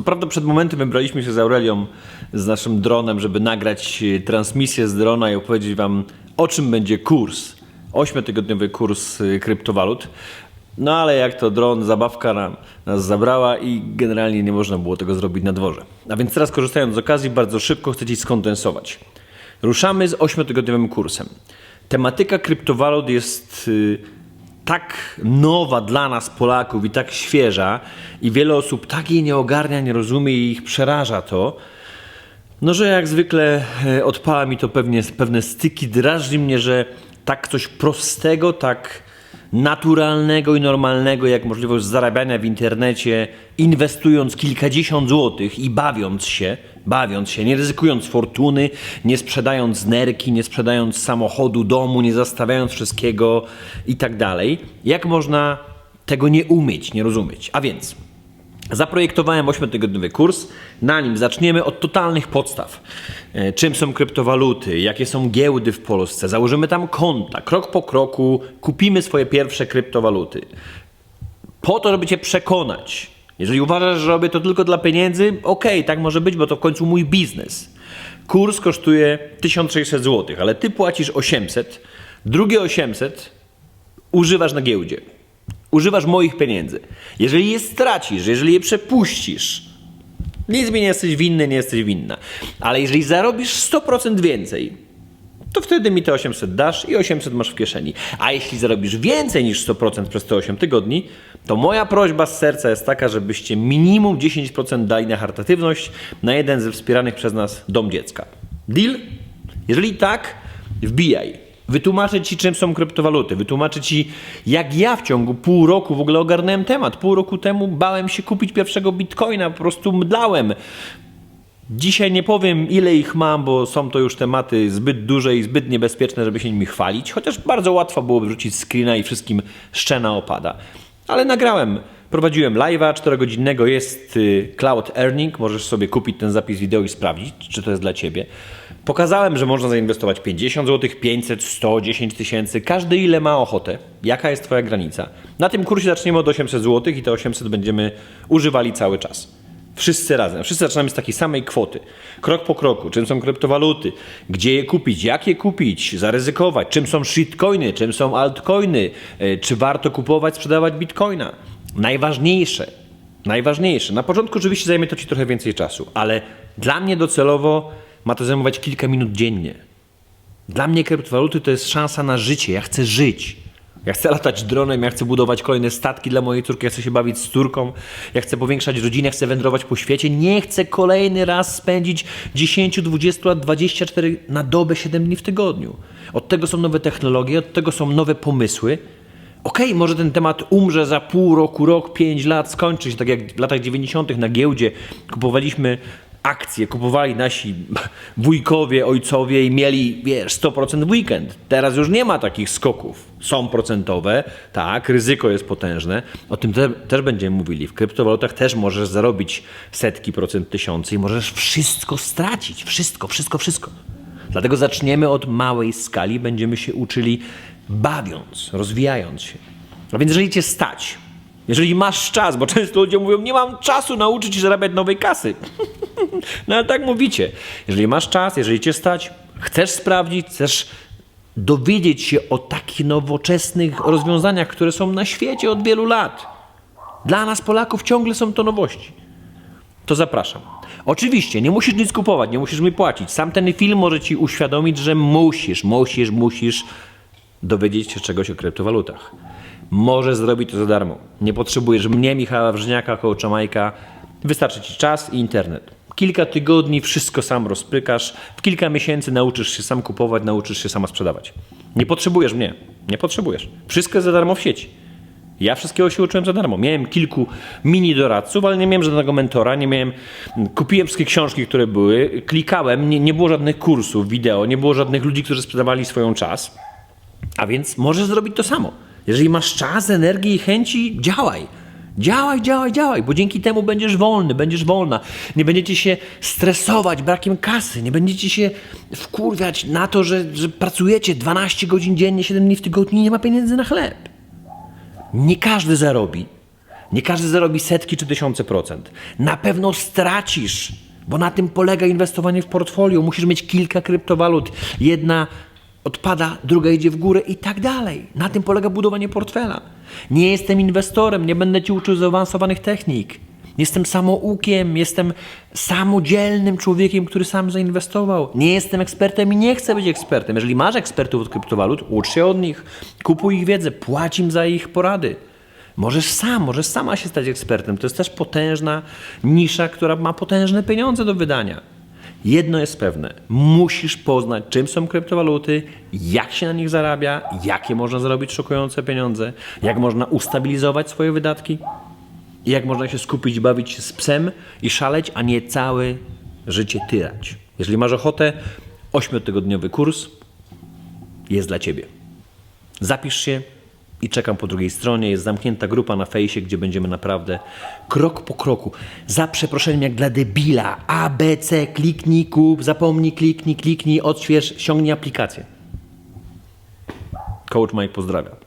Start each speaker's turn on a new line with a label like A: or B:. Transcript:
A: Co prawda przed momentem wybraliśmy się z Aurelią, z naszym dronem, żeby nagrać e, transmisję z drona i opowiedzieć wam o czym będzie kurs. Ośmiotygodniowy kurs e, kryptowalut. No ale jak to dron, zabawka nam, nas zabrała i generalnie nie można było tego zrobić na dworze. A więc teraz korzystając z okazji bardzo szybko chcę Ci skondensować. Ruszamy z ośmiotygodniowym kursem. Tematyka kryptowalut jest y, tak nowa dla nas Polaków i tak świeża i wiele osób tak jej nie ogarnia, nie rozumie i ich przeraża to, no, że jak zwykle e, odpala mi to pewnie pewne styki, drażni mnie, że tak coś prostego, tak naturalnego i normalnego, jak możliwość zarabiania w internecie, inwestując kilkadziesiąt złotych i bawiąc się, bawiąc się, nie ryzykując fortuny, nie sprzedając nerki, nie sprzedając samochodu, domu, nie zastawiając wszystkiego i tak dalej. Jak można tego nie umieć, nie rozumieć? A więc Zaprojektowałem 8-tygodniowy kurs. Na nim zaczniemy od totalnych podstaw. E, Czym są kryptowaluty, jakie są giełdy w Polsce. Założymy tam konta. Krok po kroku kupimy swoje pierwsze kryptowaluty. Po to, żeby Cię przekonać. Jeżeli uważasz, że robię to tylko dla pieniędzy, okej, tak może być, bo to w końcu mój biznes. Kurs kosztuje 1600 zł, ale Ty płacisz 800, drugie 800 używasz na giełdzie. Używasz moich pieniędzy. Jeżeli je stracisz, jeżeli je przepuścisz, nic mi nie jesteś winny, nie jesteś winna. Ale jeżeli zarobisz 100% więcej, to wtedy mi te 800 dasz i 800 masz w kieszeni. A jeśli zarobisz więcej niż 100% przez te 8 tygodni, to moja prośba z serca jest taka, żebyście minimum 10% dali na charytatywność na jeden ze wspieranych przez nas dom dziecka. Deal? Jeżeli tak, wbijaj. Wytłumaczę Ci, czym są kryptowaluty. Wytłumaczę Ci, jak ja w ciągu pół roku w ogóle ogarnąłem temat. Pół roku temu bałem się kupić pierwszego bitcoina, po prostu mdlałem. Dzisiaj nie powiem, ile ich mam, bo są to już tematy zbyt duże i zbyt niebezpieczne, żeby się nimi chwalić. Chociaż bardzo łatwo byłoby wrzucić screena i wszystkim szczena opada. Ale nagrałem. Prowadziłem live'a 4-godzinnego, jest y, Cloud Earning, możesz sobie kupić ten zapis wideo i sprawdzić, czy to jest dla Ciebie. Pokazałem, że można zainwestować 50 zł, 500, 100, 10 tysięcy, każdy ile ma ochotę, jaka jest Twoja granica. Na tym kursie zaczniemy od 800 zł i te 800 będziemy używali cały czas. Wszyscy razem. Wszyscy zaczynamy z takiej samej kwoty. Krok po kroku. Czym są kryptowaluty? Gdzie je kupić? Jak je kupić? Zaryzykować? Czym są shitcoiny? Czym są altcoiny? E, Czy warto kupować, sprzedawać bitcoina? Najważniejsze. Najważniejsze. Na początku oczywiście zajmie to Ci trochę więcej czasu, ale dla mnie docelowo ma to zajmować kilka minut dziennie. Dla mnie kryptowaluty to jest szansa na życie. Ja chcę żyć. Ja chcę latać dronem, ja chcę budować kolejne statki dla mojej córki, ja chcę się bawić z córką, ja chcę powiększać rodzinę, chcę wędrować po świecie. Nie chcę kolejny raz spędzić 10, 20 lat, 24 na dobę, 7 dni w tygodniu. Od tego są nowe technologie, od tego są nowe pomysły. Okej, może ten temat umrze za pół roku, rok, 5 lat, skończy się, tak jak w latach 90. na giełdzie kupowaliśmy akcje kupowali nasi wujkowie, ojcowie i mieli, wiesz, 100% w weekend. Teraz już nie ma takich skoków. Są procentowe, tak, ryzyko jest potężne. O tym te, też będziemy mówili. W kryptowalutach też możesz zarobić setki procent, tysiące i możesz wszystko stracić. Wszystko, wszystko, wszystko. Dlatego zaczniemy od małej skali, będziemy się uczyli bawiąc, rozwijając się. A więc jeżeli cię stać, jeżeli masz czas, bo często ludzie mówią, nie mam czasu nauczyć się zarabiać nowej kasy. no ale tak mówicie. Jeżeli masz czas, jeżeli cię stać, chcesz sprawdzić, chcesz dowiedzieć się o takich nowoczesnych rozwiązaniach, które są na świecie od wielu lat. Dla nas Polaków ciągle są to nowości. To zapraszam. Oczywiście, nie musisz nic kupować, nie musisz mi płacić. Sam ten film może ci uświadomić, że musisz, musisz, musisz dowiedzieć się czegoś o kryptowalutach. Możesz zrobić to za darmo. Nie potrzebujesz mnie, Michała Wrzniaka, coacha Majka. Wystarczy ci czas i internet. Kilka tygodni wszystko sam rozprykasz. W kilka miesięcy nauczysz się sam kupować, nauczysz się sama sprzedawać. Nie potrzebujesz mnie. Nie potrzebujesz. Wszystko jest za darmo w sieci. Ja wszystkiego się uczyłem za darmo. Miałem kilku mini doradców, ale nie miałem żadnego mentora, nie miałem. Kupiłem wszystkie książki, które były, klikałem, nie, nie było żadnych kursów, wideo, nie było żadnych ludzi, którzy sprzedawali swoją czas. A więc możesz zrobić to samo. Jeżeli masz czas, energię i chęci, działaj. Działaj, działaj, działaj, bo dzięki temu będziesz wolny, będziesz wolna. Nie będziecie się stresować brakiem kasy, nie będziecie się wkurwiać na to, że, że pracujecie 12 godzin dziennie, 7 dni w tygodniu i nie ma pieniędzy na chleb. Nie każdy zarobi Nie każdy zarobi setki czy tysiące procent. Na pewno stracisz, bo na tym polega inwestowanie w portfolio. Musisz mieć kilka kryptowalut. Jedna odpada, druga idzie w górę i tak dalej. Na tym polega budowanie portfela. Nie jestem inwestorem, nie będę ci uczył zaawansowanych technik. Jestem samoukiem, jestem samodzielnym człowiekiem, który sam zainwestował. Nie jestem ekspertem i nie chcę być ekspertem. Jeżeli masz ekspertów od kryptowalut, ucz się od nich, kupuj ich wiedzę, płać im za ich porady. Możesz sam, możesz sama się stać ekspertem. To jest też potężna nisza, która ma potężne pieniądze do wydania. Jedno jest pewne, musisz poznać, czym są kryptowaluty, jak się na nich zarabia, jakie można zarobić szokujące pieniądze, jak można ustabilizować swoje wydatki i jak można się skupić bawić się z psem i szaleć, a nie całe życie tyrać. Jeżeli masz ochotę, ośmiotygodniowy kurs jest dla Ciebie. Zapisz się i czekam po drugiej stronie. Jest zamknięta grupa na fejsie, gdzie będziemy naprawdę krok po kroku, za przeproszeniem jak dla debila, A, B, C, kliknij, kup, zapomnij, kliknij, kliknij, odśwież, ściągnij aplikację. Coach Mike pozdrawia.